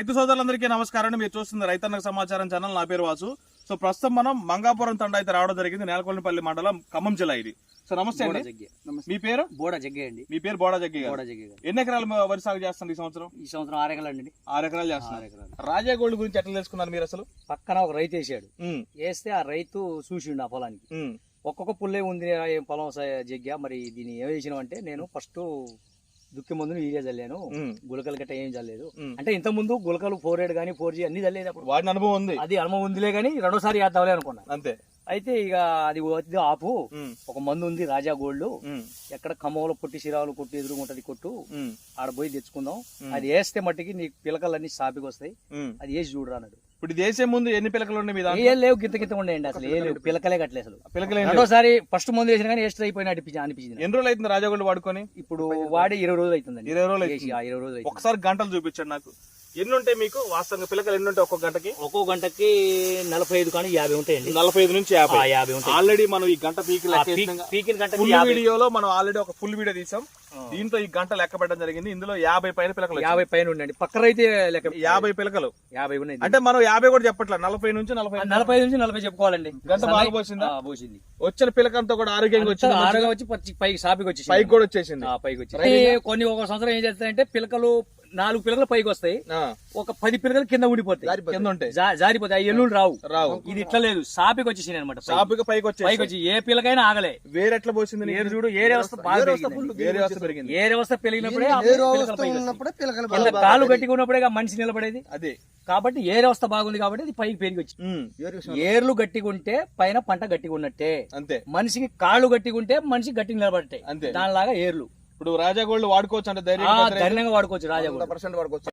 రైతు సోదరులందరికీ నమస్కారం. మీరు చూస్తుంది రైతన్న సమాచారం ఛానల్ నా పేరు వాసు. సో ప్రస్తుతం మనం మంగాపురం తండ అయితే రావడం జరిగింది. నేలకొండపల్లి మండలం ఖమ్మం జిల్లా ఇది. సో నమస్తే అండి. మీ పేరు? బోడ జగ్గే అండి. మీ పేరు బోడా జగ్గి బోడ జగ్గే ఎన్ని ఎకరాలు వరి సాగు చేస్తుంది ఈ సంవత్సరం? ఈ సంవత్సరం ఆరు ఎకరాలు అండి. ఆరు ఎకరాలు చేస్తున్నారు. రాజా గోల్డ్ గురించి ఎట్లా తెలుసుకున్నారు మీరు అసలు? పక్కన ఒక రైతు వేసాడు. వేస్తే ఆ రైతు చూసిండు ఆ పొలానికి. ఒక్కొక్క పుల్లే ఉంది పొలం జగ్గా. మరి దీన్ని ఏం వేసినావు అంటే నేను ఫస్ట్ దుక్కి మందును యూరియా చల్లాను గులకలు గట్ట ఏం చల్లేదు ఉమ్. అంటే ఇంత ముందు గులకలు ఫోర్ ఎయిట్ కానీ ఫోర్ జీ అన్ని చల్లేదు అప్పుడు వాడిన అనుభవం ఉంది. అది అనుభవం ఉందిలే కానీ రెండోసారి వేద్దాంలే అనుకున్నా. అంతే. అయితే ఇక అది వద్దు ఆపు. ఒక మందు ఉంది రాజా గోల్డ్. ఎక్కడ ఖమ్మంలో పొట్టి సిరాలు కొట్టు ఎదురుగుంటది కొట్టు. ఉమ్, ఆడ పోయి తెచ్చుకుందాం. అది వేస్తే మట్టికి నీ పిలకలన్నీ సాపికి వస్తాయి. అది వేసి చూడరా అన్నాడు. ఇప్పుడు ఇది వేసే ముందు ఎన్ని పిలకలు ఉన్నాయి మీ దాంట్లో? ఏం లేవు గింత గింత ఉండేయండి అసలు. ఏ లేవు పిలకలే కట్టలే అసలు. పిలకలు. రెండోసారి ఫస్ట్ మందు వేసిన కానీ ఎక్స్ట్రా అయిపోయిన అనిపించింది అనిపించింది ఎన్ని రోజులు అవుతుంది రాజా గోల్డ్ వాడుకొని? ఇప్పుడు వాడి ఇరవై రోజులు అవుతుందండి. ఇరవై రోజులు ఇరవై రోజులు ఒకసారి గంటలు చూపించండి నాకు. ఎన్ని ఉంటాయి మీకు? వాస్తవంగా పిలకలు ఎన్ని ఉంటాయి ఒక్కొక్క గంటకి? ఒక్కో గంటకి నలభై ఐదు కానీ యాభై ఉంటాయండి. నలభై ఐదు నుంచి యాభై. యాభై ఉంటాయి. ఆల్రెడీ మనం ఈ గంట పీకి పీకిన గంటకి ఫుల్ వీడియోలో మనం ఆల్రెడీ ఒక ఫుల్ వీడియో తీసాం. దీంతో ఈ గంట లెక్క పెట్టడం జరిగింది. ఇందులో యాభై పైన వచ్చాయి. యాభై పైన ఉండండి. పక్క రైతే లెక్క యాభై పిలకలు యాభై ఉన్నాయి. అంటే మనం యాభై కూడా చెప్పట్లేదు నలభై నుంచి నలభై నలభై నుంచి నలభై చెప్పుకోవాలండి. గంట బాగా పోసిందా? ఆ, పోసింది. వచ్చిన పిలకంతో కూడా ఆరోగ్యంగా వచ్చింది? అంతా ఆరుగా వచ్చి పైకి సాపికి వచ్చి పైకి కూడా వచ్చేసింది. ఆ, పైకి వచ్చి కొన్ని ఒక సంవత్సరం ఏం చేస్తాయంటే పిలకలు నాలుగు పిలకలు పైకి వస్తాయి. ఆ, ఒక పది పిలకలు కింద ఊడిపోతాయి. కింద ఉంటాయి. జా- జారిపోతాయి. ఆ ఎల్లుండి రావు. రావు. ఇది ఇట్లా లేదు. సాపికి వచ్చేసింది అనమాట షాపుకి పైకి పైకి వచ్చేసి వచ్చి ఏ పిల్లకైనా ఆగలే. వేరెట్లా పోసింది? ఏరు చూడు ఏరే వ్యవస్థ. వేరే వ్యవస్థ పెరిగింది. ఏ వ్యవస్థ పెరిగినప్పుడే పైకి కాలు గట్టిగా ఉన్నప్పుడే మనిషి నిలబడేది? అదే. కాబట్టి ఏ వ్యవస్థ బాగుంది కాబట్టి అది పైకి పెరిగి వచ్చింది. ఉమ్, ఏర్లు గట్టిగా ఉంటే పైన పంట గట్టిగా ఉన్నట్టే. అంతే. మనిషికి కాళ్ళు గట్టిగా ఉంటే మనిషి గట్టిగా నిలబడతాయి. అంతే. దానిలాగా ఏర్లు. ఇప్పుడు రాజా గోల్డ్ వాడుకోవచ్చు అంటే ధైర్యంగా వాడుకోవచ్చు రాజా కూడా. పర్సెంట్ వాడుకోవచ్చు